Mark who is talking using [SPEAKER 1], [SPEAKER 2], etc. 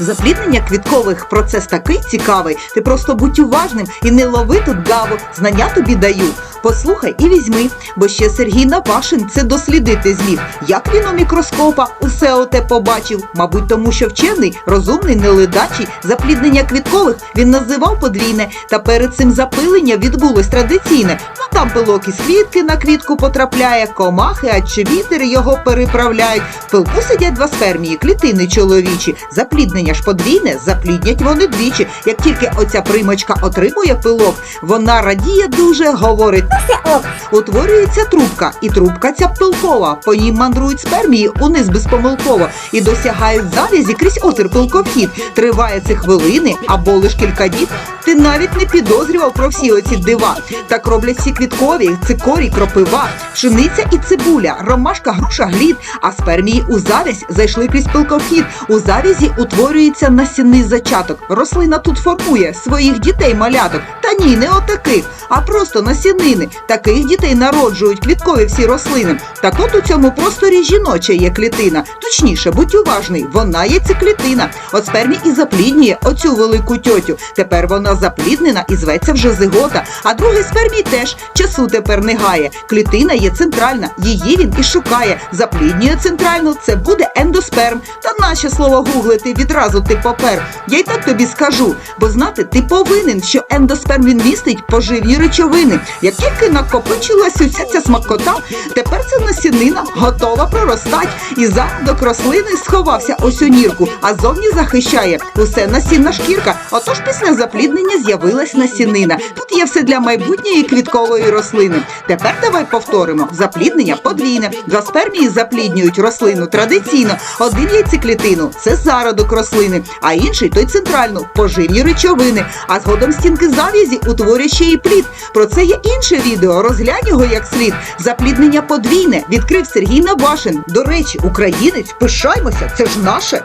[SPEAKER 1] Запліднення квіткових процес такий цікавий. Ти просто будь уважним і не лови тут гаву. Знання тобі даю. Послухай і візьми, бо ще Сергій Навашин це дослідити зміг. Як він у мікроскопа усе оте побачив? Мабуть, тому що вчений, розумний, неледачий, запліднення квіткових він називав подвійне, та перед цим запилення відбулось традиційне. Ну там пилок із квітки на квітку потрапляє, комахи, а чи вітер його переправляють. В пилку сидять два спермії, клітини чоловічі. Запліднення ж подвійне, запліднять вони двічі. Як тільки оця примочка отримує пилок, вона радіє дуже, говорить. Утворюється трубка, і трубка ця пилкова. По ній мандрують спермії униз безпомилково і досягають залізі крізь отвір пилковхід. Триває це хвилини або лиш кілька діб. Ти навіть не підозрював про всі оці дива. Так роблять всі квіткові, цикорій, кропива, пшениця і цибуля, ромашка, груша, глід. А спермії у завязь зайшли крізь пилковхід. У завязі утворюється насінний зачаток. Рослина тут формує своїх дітей маляток. Та ні, не отаких, а просто насінини. Таких дітей народжують квіткові всі рослини. Так от у цьому просторі жіноча є клітина. Точніше, будь уважний, вона є циклітина. От спермі і запліднює оцю велику тьотю. Тепер вона запліднена і зветься вже зигота. А другий спермій теж часу тепер не гає. Клітина є центральна, її він і шукає. Запліднює центральну, це буде ендосперм. Та наше слово гуглити відразу ти попер. Я й так тобі скажу, бо знати ти повинен, що ендосперм він містить поживні речовини. Як тільки накопичилась уся ця смакота, тепер ця насінина готова проростать. І зародок рослини сховався ось у нірку, а зовні захищає усе насінна шкірка. Отож після запліднення з'явилась насінина. Тут є все для майбутньої квіткової рослини. Тепер давай повторимо: запліднення подвійне. За спермії запліднюють рослину традиційно. Один яйцеклітину це зародок рослини, а інший той центральну поживні речовини. А згодом стінки зав'язі утворює ще і плід. Про це є інше відео. Розглянь його як слід. Запліднення подвійне відкрив Сергій Набашин. До речі, українець, пишаймося, це ж наше.